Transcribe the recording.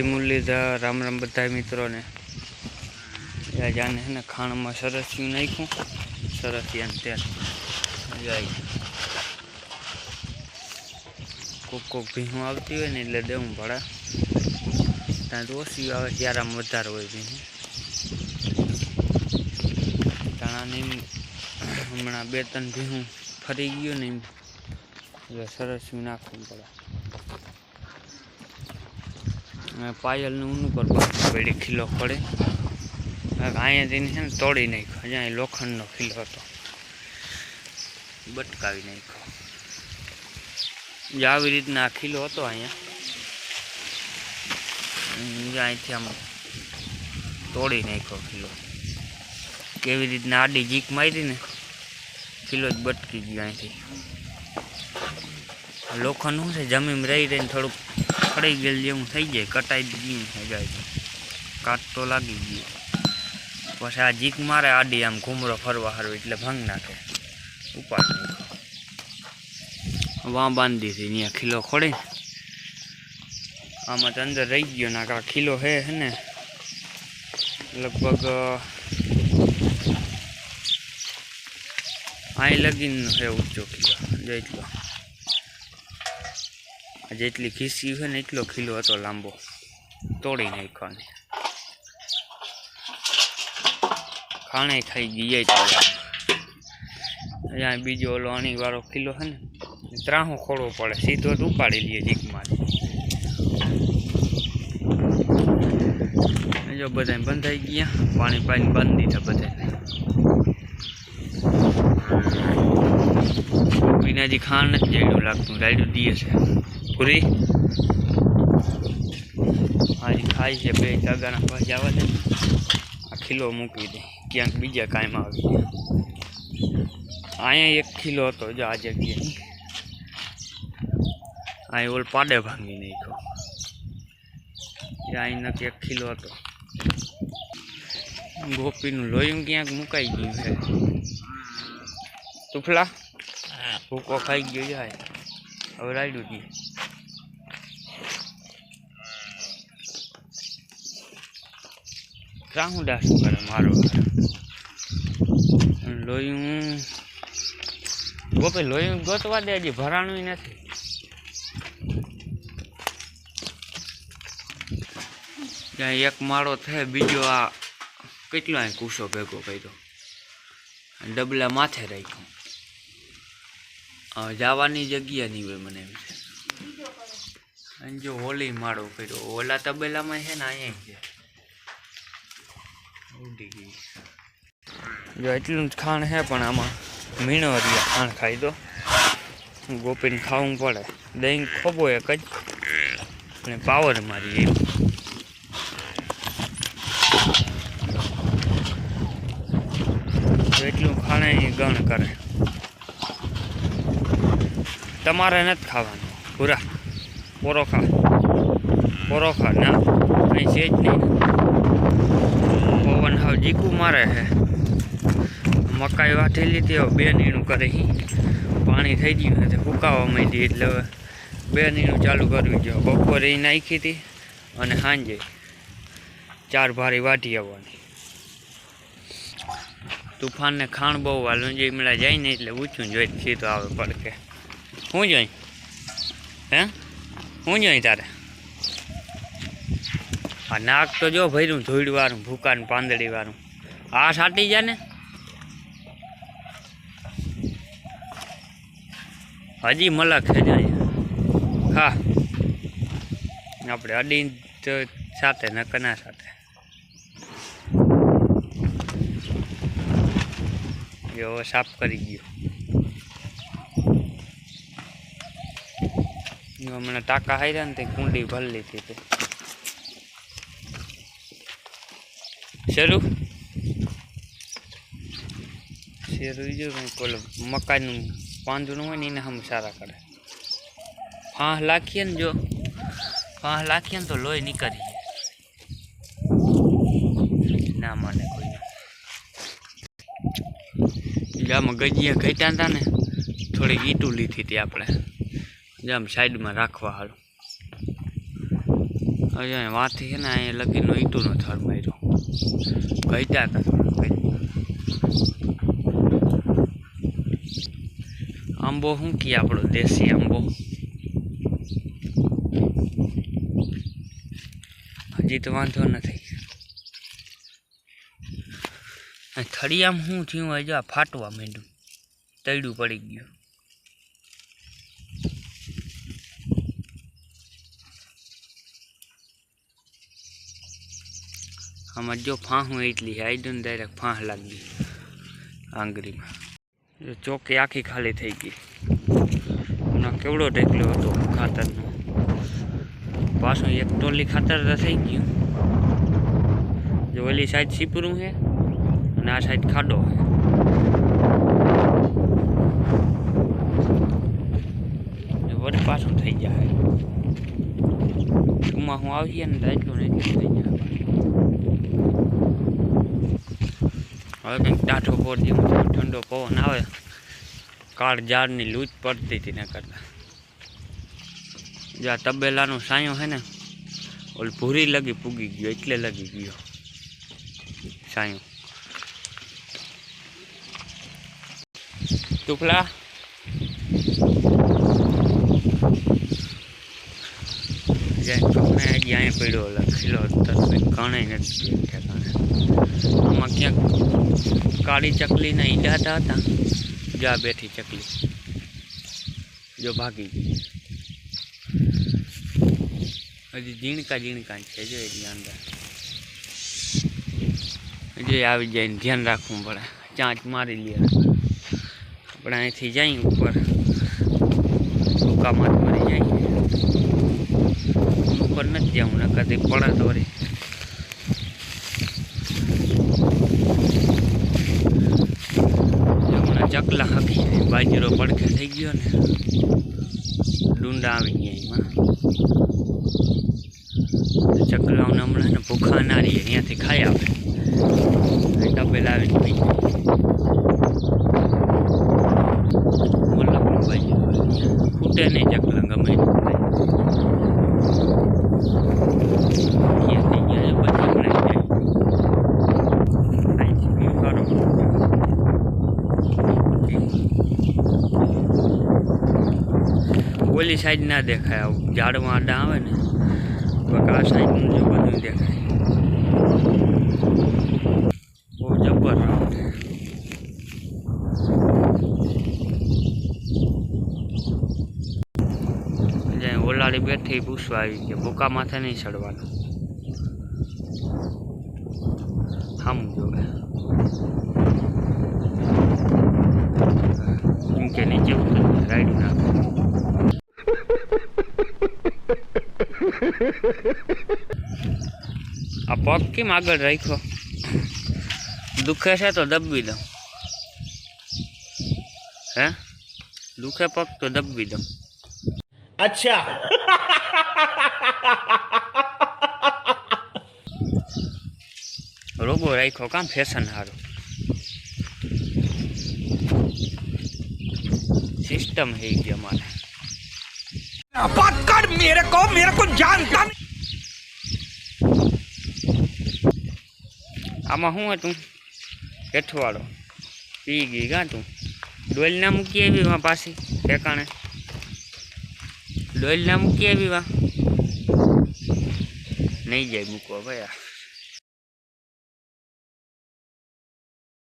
જય મુરલીધર, રામ રામ બધા મિત્રોને. યા જાને છે ને ખાણમાં સરસ્યું નાખ્યું. સરસિયાને તેલ જાય કોક કોક ભીહું આવતી હોય ને એટલે દેવું પડે. ત્યાં તો ઓછી આવે ત્યારે આમ વધારે હોય ભીહું. તાણાની હમણાં બે ત્રણ ભીહું ફરી ગયું ને એમ. એટલે સરસ્યું નાખવું પડે. અને પાયલનું ઊનું પાછું પડી. ખીલો પડે અહીંયાથી છે ને તોડી નાખ્યો. અહીંયા લોખંડનો ખીલો હતો. બટકાવી નાખ્યો. જે આવી રીતના આ ખીલો હતો અહીંયા. અહીંથી આમ તોડી નાખ્યો ખીલો. કેવી રીતના આડી જીક મારી ને, ખીલો જ બટકી ગયો અહીંથી. લોખંડ શું છે? જમીન રહી રહીને થોડુંક ખડી ગયેલ જેવું થઈ જાય, કટાઈ ગયું થઈ જાય છે. કાટ તો લાગી ગયો. પછી આ જીક મારે આડી આમ ઘૂમરો ફરવા હારો એટલે ભંગ નાખે. ઉપાડ વાં બાંધી હતી ત્યાં ખીલો ખોડે. આમાં તો અંદર રહી ગયો ના કા ખીલો હે ને. લગભગ અહીં લગીન હે ઊંચો ખીલો, જેટલો. જેટલી ખીસી હોય ને એટલો ખીલો હતો લાંબો. તોડી નાખ્યો ને. ખાણે ખાઈ ગઈ તો અહીંયા બીજો ઓલો અણી વાળો ખીલો છે ને, ત્રાહો ખોડવો પડે. સીધો જ ઉપાડી લઈએ જીકમાં જો બધા બંધાઈ ગયા, પાણી પાણી બંધ દીધા બધા વિનાજી ખાણ નથી જેવું લાગતું, રાયડું દીએ છે. પૂરી. હાજી ખાય છે બે તગાના ભાજી આવે છે. આ ખીલો મૂકી દે. ક્યાંક બીજા કાંઈ આવી અહીંયા એક ખીલો હતો જો આ જગ્યાએ અહીં ઓલ પાડે ભાંગી નાખ્યો. અહીં નથી એક ખીલો હતો. ગોપીનું લોહીનું ક્યાંક મુકાઈ ગયું છે. તુફલા? ભૂકો ખાઈ ગયો જાય હવે રાડ્યું દઈએ રાહુડા શું કરે? મારો લોહી ગોપે, લોહી ગોતવા દે હજી ભરાણું નથી. ત્યાં એક માળો થાય, બીજો આ કેટલો અહીં કૂસો ભેગો કર્યો? ડબલા માથે રાખ્યો. જવાની જગ્યા નહીં હોય મને એમ છે. જો હોલી માળો કર્યો ઓલા તબેલામાં છે ને, અહીંયા છે. જો એટલું જ ખાણ છે, પણ આમાં મીણો રહ્યા ખાણ ખાઈ દો. ગોપીને ખાવું પડે. દહીં ખોબો એક જ. અને પાવર મારી એમ. એટલું ખાણે ગણ કરે. તમારે નથી ખાવાનું. પૂરા. પોરો ખા પોરો ખા ના. અહીં છે જ નહીં. હાવ જીકું મારે છે મકાઈ વાટી લીધી, હવે બે નીણું કરે. પાણી થઈ ગયું નથી ફૂકાવા માંડી એટલે હવે બે નીણું ચાલુ કરવી જોઈએ. બપોરે નાખી હતી અને સાંજે ચાર ભારી વાટી આવવાની. તુફાનને ખાણ બહુ વાલું જે મળ્યા જાય ને એટલે ઊંચું જોઈ સીધો આવે પડકે. હું જોઈ? હે? હું જોઈ તારે? આ નાક તો જો ભર્યું ધોઈડવાનું વાળું ભૂકા ને પાંદડી વાળું આ સાટી જાય ને. હજી મલક જ હા. આપણે અડી સાથે ન કના સાથે એવો સાફ કરી ગયો. હમણાં ટાંકા હાર્યા ને તે કુંડી ભરી લીધી તે. શરૂ શેરું જો મકાઈનું પાંદડું હોય ને એને હમ સારા કરે. ફાંહ લાખીએ ને જો. ફાંહ લાખીએ ને તો લોહી નીકળી ના માને કોઈ આમાં ગજીયા ઘટ્યા હતા ને, થોડીક ઈટું લીધી હતી આપણે. જામ સાઈડમાં રાખવા હાલ. અહીંયા વાથી છે ને, અહીંયા લગીનો ઈટુનો થર માર્યો. ગઈતા હતા. આંબો શું કહીએ આપણો? દેશી આંબો. હજી તો વાંધો નથી. થળિયામાં શું થયું? હજુ આ ફાટવા માંડ્યું. તૈડું પડી ગયું. આમાં જો ફાંહું એટલી છે. ને ડાયરેક્ટ ફાંહ લાગી. આંગળીમાં. ચોકી આખી ખાલી થઈ ગઈ. હમણાં કેવડો ઢેકલો હતો ખાતરનો. પાછું એક ટોલી ખાતર થઈ ગયું. જો ઓલી સાઈડ સીપરું છે અને આ સાઈડ ખાડો છે. વળી પાછું થઈ જાય. ટૂંકમાં હું આવીએ ને એટલું ને થઈ જાય. હવે કંઈક ટાઢો પોર જેવું ઠંડો પવન આવે. કાળ ઝાડની લૂચ પડતી હતી ને કરતા. જ્યાં તબેલાનું સાયો છે ને, ઓલ ભૂરી લગી પૂગી ગયો, એટલે લગી ગયો. સાયો. ટુકલા જાય ચોકને હજી અહીંયા પડ્યો લખેલો તરફ કણે નથી ઠેકાણે આમાં ક્યાંક કાળી ચકલીના ઈંડાતા હતા, જા બેઠી ચકલી. જો ભાગી ગઈ. હજી ઝીણકા ઝીણકા જ છે, જો એની અંદર. હજી આવી જાય ને ધ્યાન રાખવું પડે. ચાંચ મારી લે. આપણે અહીંથી જઈ ઉપર. ટૂંકામાં મરી જાય. ઉપર નથી જવું ને કદી પડે તો વળી. ચકલા જાય બાજરો પડખે થઈ ગયો ને. ડુંડા આવી ગયા એમાં. ચકલાઓને હમણાં ભૂખા ના રહીએ. અહીંયાથી ખાઈ આવે તબેલા આવીને પી જાય મોલાપનું બાજરો ફૂટે નહીં ચકલા ગમે એટલું ખાય. અહીંયાથી ગયા છે પછી હમણાં જાય અહીંથી view સારો ઓલી સાઈડ ના દેખાય, આવું ઝાડમાં આડા આવે ને, કોઈક આ સાઈડનું જો બધું દેખાય. બહુ જબ્બર રાઉન્ડ ઓલાડી બેઠી પૂછવા આવી કે ભૂકા માથે નહીં ચડવાનું. આમ જોવે કે નીચે ઉતર રાઈડ નાખે. आ पग केम दुखे से तो दबी दू दुखे पग तो दबी दू अच्छा रोगो राखो काम फेशन हारो सिस्टम है बात कर मेरे को मेरे को जानता नहीं આમાં શું હતું હેઠવાળો પી ગઈ કાં તું ડોલ ના મૂકી આવી વા પાછી ઠેકાણે ડોલ ના મૂકી આવી વા નહીં જાય મૂકવા ભાઈ આ